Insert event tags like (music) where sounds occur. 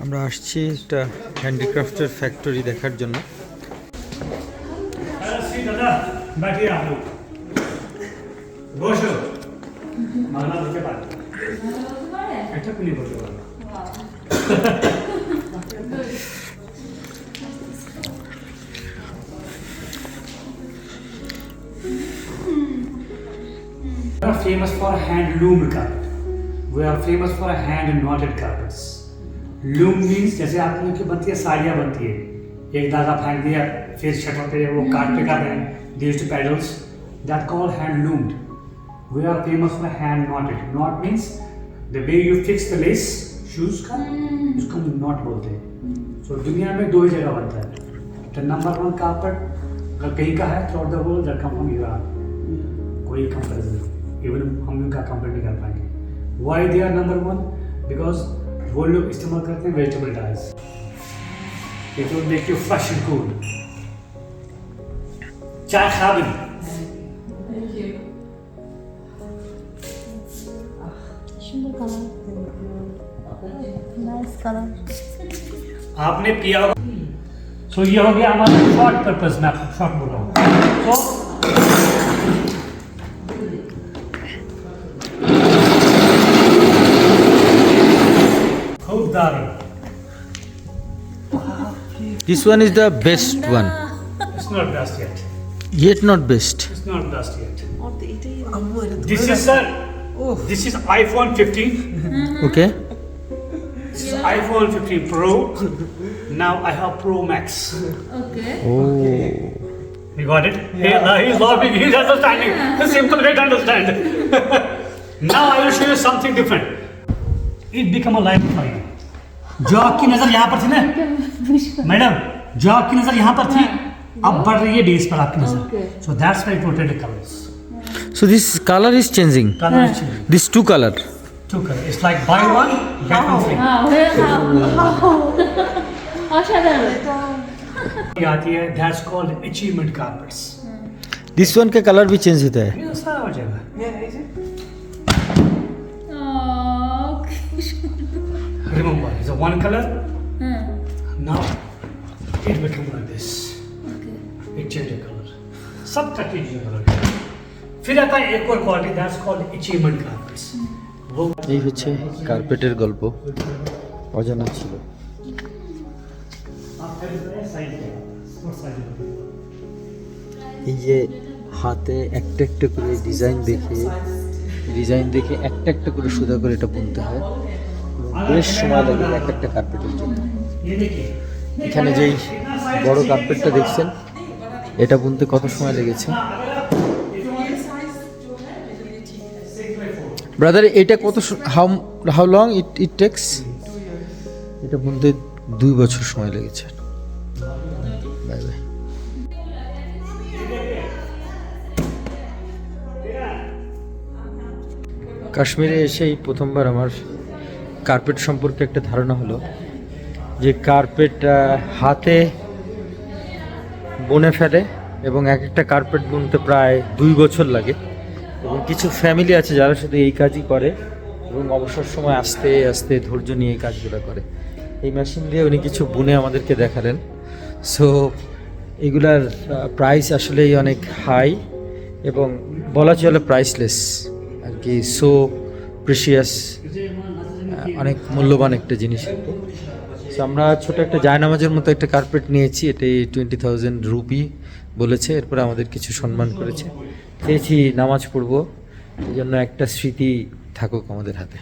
আমরা আসছি একটা হ্যান্ডিক্রাফটের ফ্যাক্টরি দেখার জন্য। Famous for handloom cup we are famous for hand knotted carpets loom means जैसे आप लोग की बनती है साड़ियाँ बनती है। एक दादा फेंक दिया फिर शटर पे वो काट पे कर रहे हैं these two pedals that call hand loomed we are famous for hand knotted knot means the way you fix the lace shoes का हम्म। उसको हम नॉट बोलते हैं। सो दुनिया में दो ही जगह बनता है। द नंबर वन कार्पेट अगर कहीं का है throughout the world come from यूरान कोई कंपेरिजन इवन हम लोग का कंपेयर नहीं कर पाएँगे। Why they are number one because वो लोग इस्तेमाल करते हैं वेजिटेबल डाइस ये यू फ्रेश एंड कूल चाय खा भी आपने पिया होगा। सो so, ये हो गया हमारा शॉर्ट पर्पज मैं आपको शॉर्ट बोल। रहा हूँ सो so, This one is the best one. It's not best yet. Yet not best. It's not best yet. This is sir. This is iPhone 15. Okay. (laughs) This is iPhone 15 Pro. Now I have Pro Max. Okay. Oh. You got it? He, he's laughing. He's understanding. The simple way to understand. (laughs) now I will show you something different. It become a life for you. जो आपकी नज़र यहाँ पर थी ना madam जो आपकी नज़र यहाँ पर थी अब बढ़ रही है बेस पर आपकी नज़र। So that's why rotated colours so this colour is changing this to colour to colour it's like buy one get one free आती है that's called achievement carpets this one का कलर भी चेंज होता है। ऐसा हो जाएगा। Remember, it's a one color. হ্যাঁ Now it become like this. Okay It change the color. सब का change the color. फिर आता है एक और quality that's called achievement carpets वो এই হচ্ছে কার্পেটের গল্প অজানা ছিল आपका साइज क्या स्पोर्ट साइज এই যে হাতে একটা একটা করে ডিজাইন দেখে ডিজাইন দেখে একটা একটা করে সুদা করে এটা বুনতে হয় এবং বেশ সময় লাগে এক একটা কার্পেটের জন্য। এখানে যেই বড় কার্পেটটা দেখছেন, এটা বুনতে কত সময় লেগেছে? ব্রাদার এটা কত how how long it it takes এটা বুনতে দুই বছর সময় লেগেছে। বাই বাই কাশ্মীরে এসেই প্রথমবার আমার কার্পেট সম্পর্কে একটা ধারণা হলো যে কার্পেট হাতে বনে ফেলে এবং এক একটা কার্পেট বুনতে প্রায় দুই বছর লাগে। এবং কিছু ফ্যামিলি আছে যারা শুধু এই কাজই করে এবং অবসর সময় আস্তে আস্তে ধৈর্য নিয়ে এই কাজগুলো করে। এই মেশিন দিয়ে উনি কিছু বুনে আমাদেরকে দেখালেন। সো এগুলার প্রাইস আসলেই অনেক হাই এবং বলা চলে প্রাইসলেস আর কি সো প্রেশিয়াস অনেক মূল্যবান একটা জিনিস। সো আমরা ছোট একটা জায়নামাজের মতো একটা কার্পেট নিয়েছি, এটাই টোয়েন্টি থাউজেন্ড রুপি বলেছে, এরপরে আমাদের কিছু সম্মান করেছে। চেয়েছি নামাজ পড়ব এই জন্য একটা স্মৃতি থাকুক আমাদের হাতে।